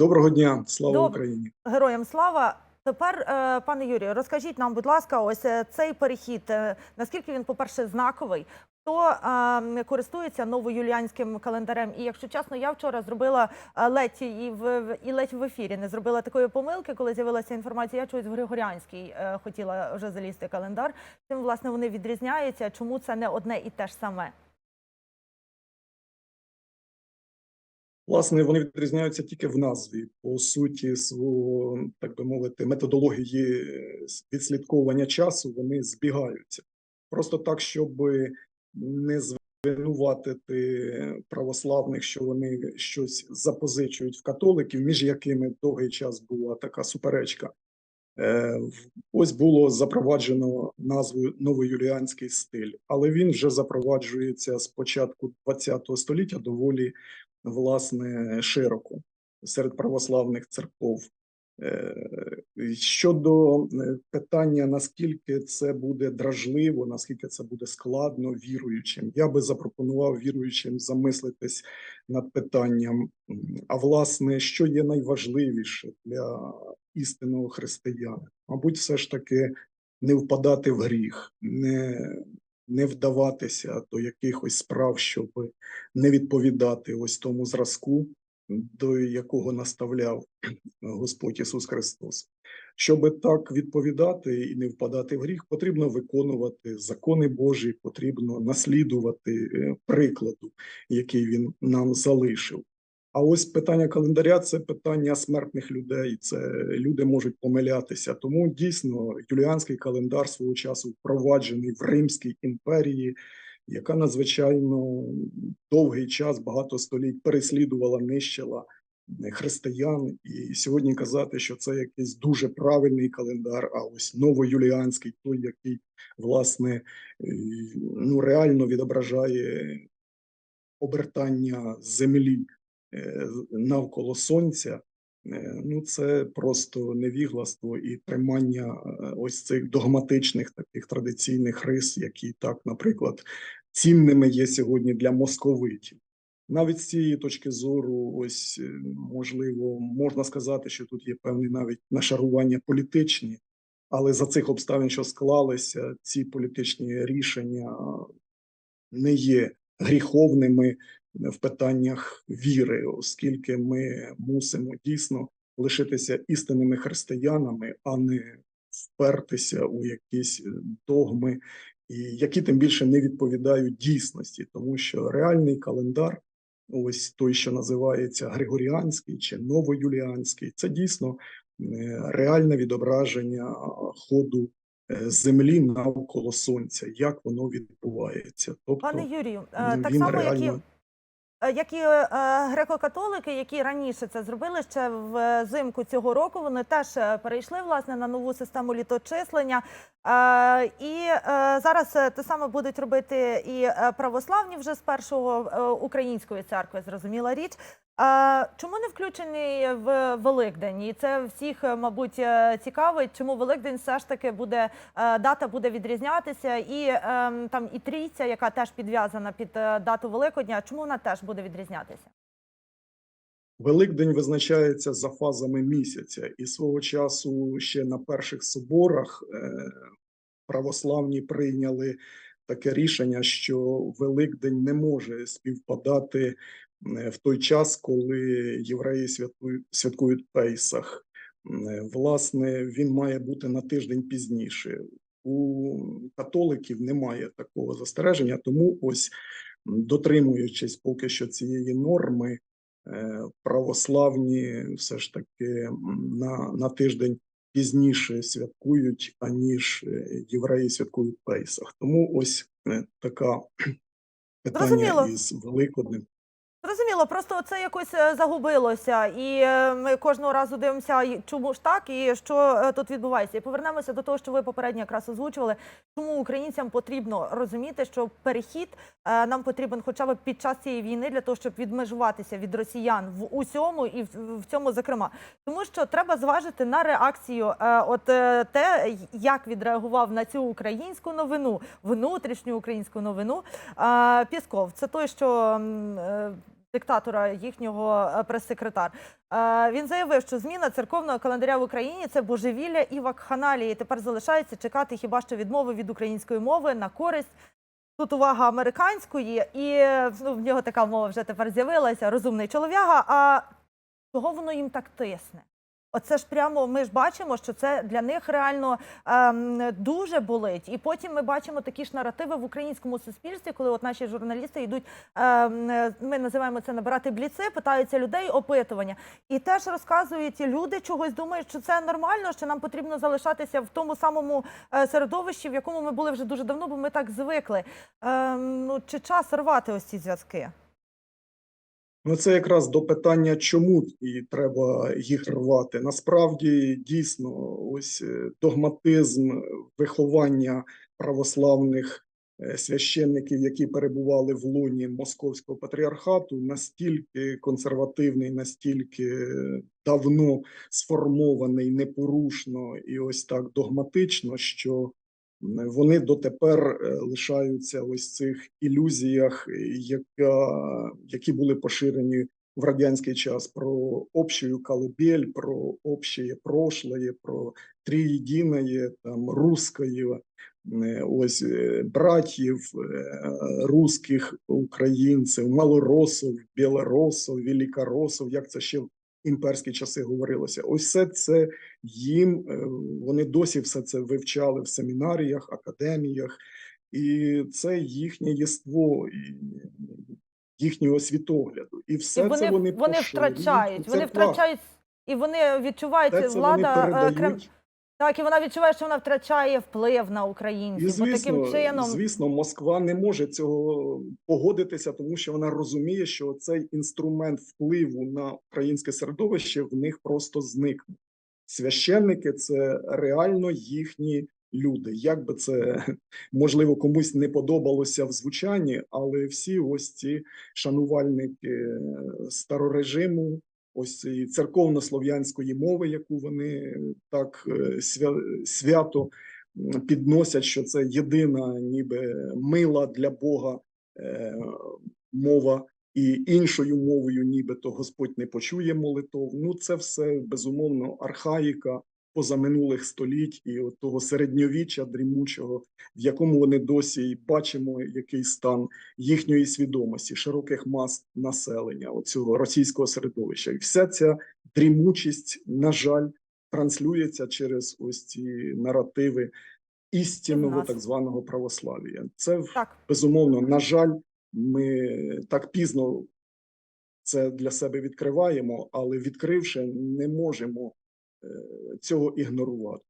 Доброго дня, слава Доб- Україні. Героям слава. Тепер, е, пане Юрію, розкажіть нам, будь ласка, ось е, цей перехід. е, Наскільки він, по-перше, знаковий? Хто е, користується новоюліанським календарем? І якщо чесно, я вчора зробила ледь і в в- і ледь в ефірі не зробила такої помилки, коли з'явилася інформація. Я чогось в Григоріанський е, хотіла вже залізти календар. Чим власне вони відрізняються? Чому це не одне і те ж саме? Власне, вони відрізняються тільки в назві, по суті, свого, так би мовити, методології е, відслідковування часу вони збігаються. Просто так, щоб не звинуватити православних, що вони щось запозичують в католиків, між якими довгий час була така суперечка. Е, Ось було запроваджено назву новоюліанський стиль, але він вже запроваджується з початку ХХ століття доволі власне широко серед православних церков. Е, Щодо е, питання, наскільки це буде дражливо, наскільки це буде складно віруючим, я би запропонував віруючим замислитись над питанням, а власне, що є найважливіше для істинного християнина? Мабуть, все ж таки не впадати в гріх, не, не вдаватися до якихось справ, щоб не відповідати ось тому зразку, до якого наставляв Господь Ісус Христос. Щоб так відповідати і не впадати в гріх, потрібно виконувати закони Божі, потрібно наслідувати е, прикладу, який він нам залишив. А ось питання календаря це питання смертних людей. Це люди можуть помилятися. Тому дійсно юліанський календар свого часу впроваджений в Римській імперії, яка надзвичайно довгий час, багато століть переслідувала, нищила е, християн. І сьогодні казати, що це якийсь дуже правильний календар, а ось новоюліанський, той, який власне е, ну реально відображає обертання землі навколо сонця. е, Ну, це просто невігластво і тримання е, ось цих догматичних таких традиційних рис, які так, наприклад, цінними є сьогодні для московитів. Навіть з цієї точки зору, ось е, можливо, можна сказати, що тут є певні навіть нашарування політичні, але за цих обставин, що склалися, ці політичні рішення не є гріховними в питаннях віри, оскільки ми мусимо дійсно лишитися істинними християнами, а не впертися у якісь е, догми, і які тим більше не відповідають дійсності, тому що реальний календар, ось той, що називається Григоріанський чи Новоюліанський, це дійсно е, реальне відображення ходу е, землі навколо сонця, як воно відбувається. Тобто Пане Юрію, так само, як і реально Як і е, греко-католики, які раніше це зробили ще взимку цього року, вони теж е, перейшли власне на нову систему літочислення. Е, І е, зараз е, те саме будуть робити і е, православні вже з першого е, української церкви, зрозуміла річ. Е, Чому не включений в Великдень? І це всіх, е, мабуть, е, цікавить, чому Великдень все ж таки буде е, дата буде відрізнятися, і ем, там і трійця, яка теж підв'язана під дату Великодня, чому вона теж буде відрізнятися? Великдень визначається за фазами місяця, і свого часу ще на перших соборах православні прийняли таке рішення, що Великдень не може співпадати в той час, коли євреї святкують, Пейсах. Е, Власне, він має бути на тиждень пізніше. У католиків немає такого застереження, тому ось дотримуючись поки що цієї норми, е, православні все ж таки на, на тиждень пізніше святкують, аніж е, євреї святкують Пейсах. Тому ось е, така питання Зрозуміло. із Великоднем. Зрозуміло, просто це якось е, загубилося, і е, ми кожного разу дивимося, чому ж так, і що е, тут відбувається. І повернемося до того, що ви попередньо якраз озвучували. Чому українцям потрібно розуміти, що перехід нам потрібен, хоча б під час цієї війни, для того, щоб відмежуватися від росіян в усьому і в, цьому зокрема, тому що треба зважити на реакцію. От те, як відреагував на цю українську новину, внутрішню українську новину Пісков. Це той, що диктатора їхнього е, прес-секретар. Е, Він заявив, що зміна церковного календаря в Україні це божевілля і вакханалії. Тепер залишається чекати хіба що відмови від української мови на користь. Тут увага американської, і ну, в нього така мова вже тепер з'явилася. Розумний чолов'яга. А чого воно їм так тисне? Оце ж прямо ми ж бачимо, що це для них реально ем, дуже болить. І потім ми бачимо такі ж наративи в українському суспільстві, коли от наші журналісти йдуть, ем, ми називаємо це набирати бліци, питаються людей опитування. І теж розказують, люди чогось думають, що це нормально, що нам потрібно залишатися в тому самому е, середовищі, в якому ми були вже дуже давно, бо ми так звикли. Ем, ну чи час рвати ось ці зв'язки? Ну, це якраз до питання, чому і треба їх рвати. Насправді, дійсно, ось е, догматизм виховання православних е, священників, які перебували в лоні московського патріархату, настільки консервативний, настільки давно сформований непорушно і ось так догматично, що вони дотепер е, лишаються ось цих ілюзіях, е, яка, які були поширені в радянський час про общую колыбель, про общее прошлое, про триєдине, там русское, е, ось е, братів е, русських українців, малоросов, білоросов, великоросов, як це ще імперські часи говорилося. Ось все це їм е, вони досі все це вивчали в семінаріях, академіях, і це їхнє єство і їхнього світогляду. І все і вони, це вони, вони поширюють втрачають, Це вони втрачають, і вони відчувають Все це вони влада е, Крем... Так, і вона відчуває, що вона втрачає вплив на українців. І бо таким чином звісно, Москва не може цього погодитися, тому що вона розуміє, що цей інструмент впливу на українське середовище в них просто зникне. Священники це реально їхні люди. Як би це можливо комусь не подобалося в звучанні, але всі ось ці шанувальники е, старорежиму, ось церковно-слов'янської мови, яку вони так е, свято підносять, що це єдина, ніби мила для Бога е, мова, і іншою мовою, нібито Господь не почує молитов. Ну, це все безумовно архаїка позаминулих століть і от того середньовіччя дрімучого, в якому вони досі й бачимо, який стан їхньої свідомості, широких мас населення, оцього російського середовища. І вся ця дрімучість, на жаль, транслюється через ось ці наративи істинного так званого православ'я. Це так. безумовно, на жаль, ми так пізно це для себе відкриваємо, але відкривши, не можемо цього ігнорувати.